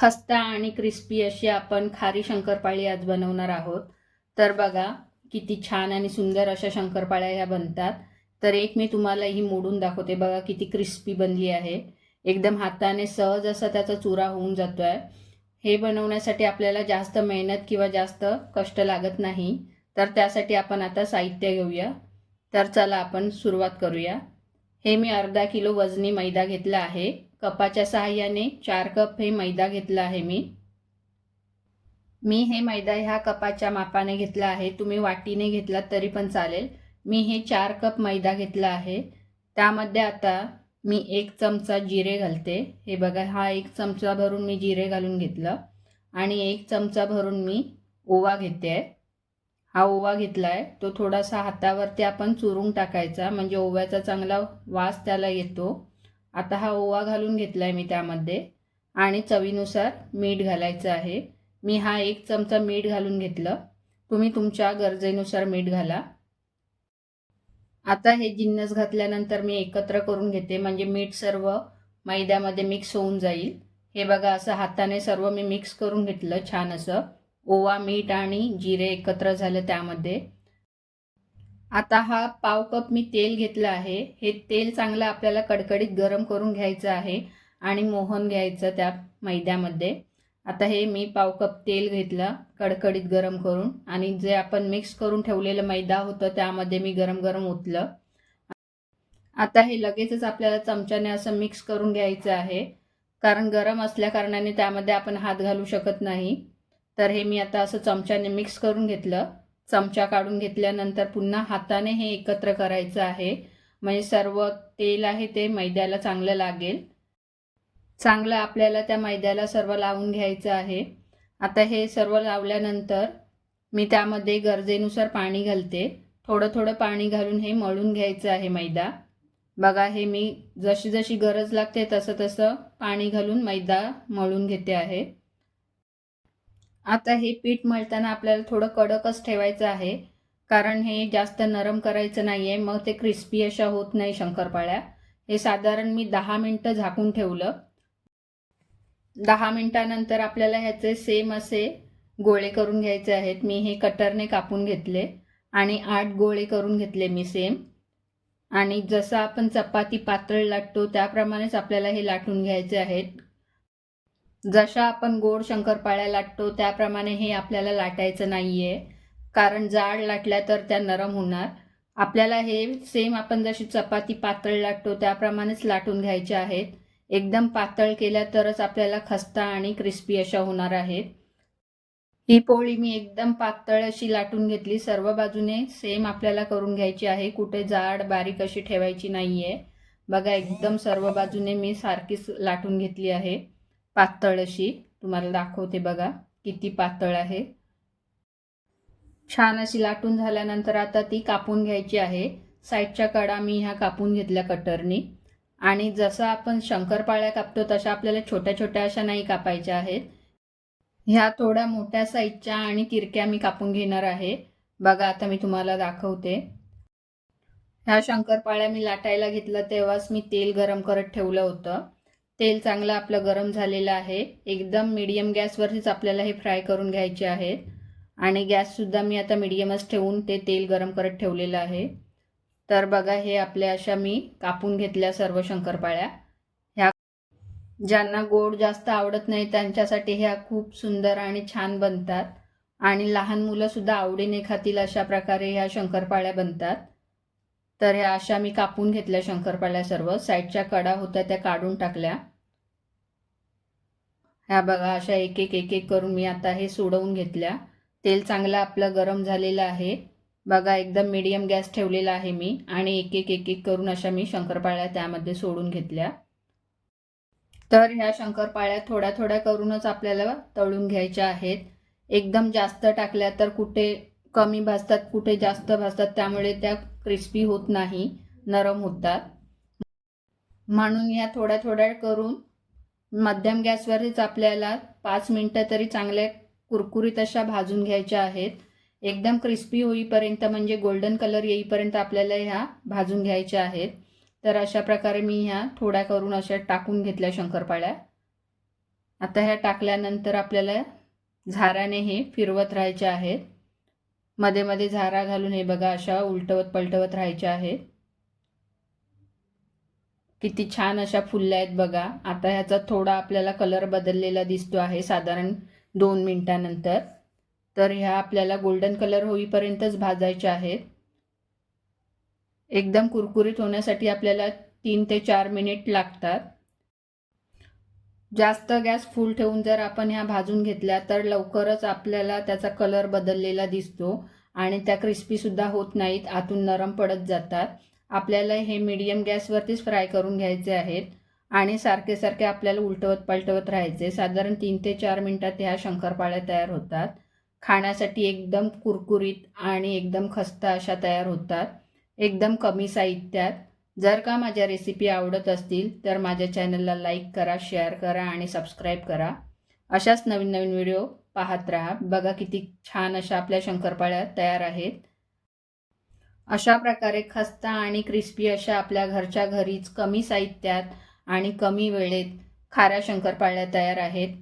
खस्ता आणि क्रिस्पी अशी आपण खारी शंकरपाळी आज बनवणार आहोत. तर बघा किती छान आणि सुंदर अशा शंकरपाळ्या ह्या बनतात. तर एक मी तुम्हाला ही मोडून दाखवते. बघा किती क्रिस्पी बनली आहे. एकदम हाताने सहज असा त्याचा चुरा होऊन जातो आहे हे बनवण्यासाठी आपल्याला जास्त मेहनत किंवा जास्त कष्ट लागत नाही. तर त्यासाठी आपण आता साहित्य घेऊया. तर चला आपण सुरुवात करूया. हे मी अर्धा किलो वजनी मैदा घेतला आहे. कपाच्या सहाय्याने चार कप हे मैदा घेतला आहे मी. मी हे मैदा ह्या कपाच्या मापाने घेतला आहे. तुम्ही वाटीने घेतलात तरी पण चालेल. मी हे चार कप मैदा घेतला आहे. त्यामध्ये आता मी एक चमचा जिरे घालते. हे बघा हा एक चमचा भरून मी जिरे घालून घेतलं. आणि एक चमचा भरून मी ओवा घेते. आहे हा ओवा घेतला आहे तो थोडासा हातावरती आपण चुरून टाकायचा. म्हणजे ओव्याचा चांगला वास त्याला येतो. आता हा ओवा घालून घेतला आहे मी त्यामध्ये. आणि चवीनुसार मीठ घालायचं आहे. मी हा एक चमचा मीठ घालून घेतलं. तुम्ही तुमच्या गरजेनुसार मीठ घाला. आता हे जिन्नस घातल्यानंतर मी एकत्र करून घेते. म्हणजे मीठ सर्व मैद्यामध्ये मिक्स होऊन जाईल. हे बघा असं हाताने सर्व मी मिक्स करून घेतलं छान असं. ओवा मीठ आणि जिरे एकत्र झालं त्यामध्ये. आता हा पाव कप मी तेल घेतलं आहे. हे तेल चांगलं आपल्याला कडकडीत गरम करून घ्यायचं आहे आणि मोहन घ्यायचं त्या मैद्यामध्ये. आता हे मी पाव कप तेल घेतलं कडकडीत गरम करून आणि जे आपण मिक्स करून ठेवलेलं मैदा होतं त्यामध्ये मी गरम गरम ओतलं. आता हे लगेचच आपल्याला चमच्याने असं मिक्स करून घ्यायचं आहे. कारण गरम असल्या कारणाने त्यामध्ये आपण हात घालू शकत नाही. तर हे मी आता असं चमच्याने मिक्स करून घेतलं. चमचा काढून घेतल्यानंतर पुन्हा हाताने हे एकत्र करायचं आहे. म्हणजे सर्व तेल आहे ते मैद्याला चांगलं लागेल. चांगलं आपल्याला त्या मैद्याला सर्व लावून घ्यायचं आहे. आता हे सर्व लावल्यानंतर मी त्यामध्ये गरजेनुसार पाणी घालते. थोडं थोडं पाणी घालून हे मळून घ्यायचं आहे मैदा. बघा हे मी जशी जशी गरज लागते तसं तसं पाणी घालून मैदा मळून घेते आहे. आता हे पीठ मळताना आपल्याला थोडं कडकच ठेवायचं आहे. कारण हे जास्त नरम करायचं नाही आहे मग ते क्रिस्पी अशा होत नाही शंकरपाळ्या. हे साधारण मी दहा मिनटं झाकून ठेवलं. दहा मिनटानंतर आपल्याला ह्याचे सेम असे गोळे करून घ्यायचे आहेत. मी हे कटरने कापून घेतले आणि आठ गोळे करून घेतले मी सेम आणि जसं आपण चपाती पातळ लाटतो त्याप्रमाणेच आपल्याला हे लाटून घ्यायचे आहेत. जशा आपण गोड शंकरपाळ्या लाटतो त्याप्रमाणे हे आपल्याला लाटायचं नाही आहे कारण जाड लाटल्या तर त्या नरम होणार. आपल्याला हे सेम आपण जशी चपाती पातळ लाटतो त्याप्रमाणेच लाटून घ्यायचे आहेत. एकदम पातळ केल्या तरच आपल्याला खस्ता आणि क्रिस्पी अशा होणार आहेत. ही पोळी मी एकदम पातळ अशी लाटून घेतली. सर्व बाजूने सेम आपल्याला करून घ्यायची आहे. कुठे जाड बारीक अशी ठेवायची नाही आहे बघा एकदम सर्व बाजूने मी सारखीच लाटून घेतली आहे. पातळ अशी. तुम्हाला दाखवते बघा किती पातळ आहे. छान अशी लाटून झाल्यानंतर आता ती कापून घ्यायची आहे. साईडच्या कडा मी ह्या कापून घेतल्या कटरनी. आणि जसं आपण शंकरपाळ्या कापतो तशा आपल्याला छोट्या छोट्या अशा नाही कापायच्या आहेत. ह्या थोड्या मोठ्या साईजच्या आणि तिरक्या मी कापून घेणार आहे. बघा आता मी तुम्हाला दाखवते. ह्या शंकरपाळ्या मी लाटायला घेतलं तेव्हाच मी तेल गरम करत ठेवलं होतं. तेल चांगलं आपलं गरम झालेलं आहे. एकदम मीडियम गॅसवरतीच आपल्याला हे फ्राय करून घ्यायचे आहेत आणि गॅससुद्धा मी आता मीडियमच ठेवून ते तेल गरम करत ठेवलेलं आहे. तर बघा हे आपल्या अशा मी कापून घेतल्या सर्व शंकरपाळ्या. ह्या ज्यांना गोड जास्त आवडत नाही त्यांच्यासाठी ह्या खूप सुंदर आणि छान बनतात. आणि लहान मुलंसुद्धा आवडीने खातील अशा प्रकारे ह्या शंकरपाळ्या बनतात. तर ह्या अशा मी कापून घेतल्या शंकरपाळ्या सर्व. साईडच्या कडा होत्या त्या काढून टाकल्या. ह्या बघा अशा एक एक एक एक करून मी आता हे सोडवून घेतल्या. तेल चांगलं आपलं गरम झालेलं आहे. बघा एकदम मीडियम गॅस ठेवलेला आहे मी. आणि एक एक एक एक करून अशा मी शंकरपाळ्या त्यामध्ये सोडून घेतल्या. तर ह्या शंकरपाळ्या थोड्या थोड्या करूनच आपल्याला तळून घ्यायच्या आहेत. एकदम जास्त टाकल्या तर कुठे कमी भाजतात कुठे जास्त भाजतात त्यामुळे त्या क्रिस्पी होत नाही नरम होतात. म्हणून या थोड्या थोड्या करून मध्यम गॅसवरच आपल्याला पाच मिनटं तरी चांगल्या कुरकुरीत अशा भाजून घ्यायच्या आहेत. एकदम क्रिस्पी होईपर्यंत म्हणजे गोल्डन कलर येईपर्यंत आपल्याला ह्या भाजून घ्यायच्या आहेत. तर अशा प्रकारे मी ह्या थोड्या करून अशा टाकून घेतल्या शंकरपाळ्या. आता ह्या टाकल्यानंतर आपल्याला झाराने हे फिरवत राहायचे आहेत. मध्ये मध्ये झारा घालून हे बघा अशा उलटवत पलटवत राहायच्या आहेत. किती छान अशा फुलल्या आहेत बघा. आता ह्याचा थोडा आपल्याला कलर बदललेला दिसतो आहे साधारण दोन मिनिटानंतर. तर ह्या आपल्याला गोल्डन कलर होईपर्यंतच भाजायच्या आहेत. एकदम कुरकुरीत होण्यासाठी आपल्याला तीन ते चार मिनिट लागतात. जास्त गॅस फुल ठेवून जर आपण ह्या भाजून घेतल्या तर लवकरच आपल्याला त्याचा कलर बदललेला दिसतो आणि त्या क्रिस्पीसुद्धा होत नाहीत आतून नरम पडत जातात. आपल्याला हे मीडियम गॅसवरतीच फ्राय करून घ्यायचे आहेत आणि सारखे सारखे आपल्याला उलटवत पलटवत राहायचे. साधारण तीन ते चार मिनटात ह्या शंकरपाळ्या तयार होतात. खाण्यासाठी एकदम कुरकुरीत आणि एकदम खस्ता अशा तयार होतात. एकदम कमी साहित्यात. जर का माझ्या रेसिपी आवडत असतील तर माझ्या चॅनलला लाईक करा शेअर करा आणि सबस्क्राईब करा. अशाच नवीन नवीन व्हिडिओ पाहत राहा. बघा किती छान अशा आपल्या शंकरपाळ्या तयार आहेत. अशा प्रकारे खस्ता आणि क्रिस्पी अशा आपल्या घरच्या घरीच कमी साहित्यात आणि कमी वेळेत खाऱ्या शंकरपाळ्या तयार आहेत.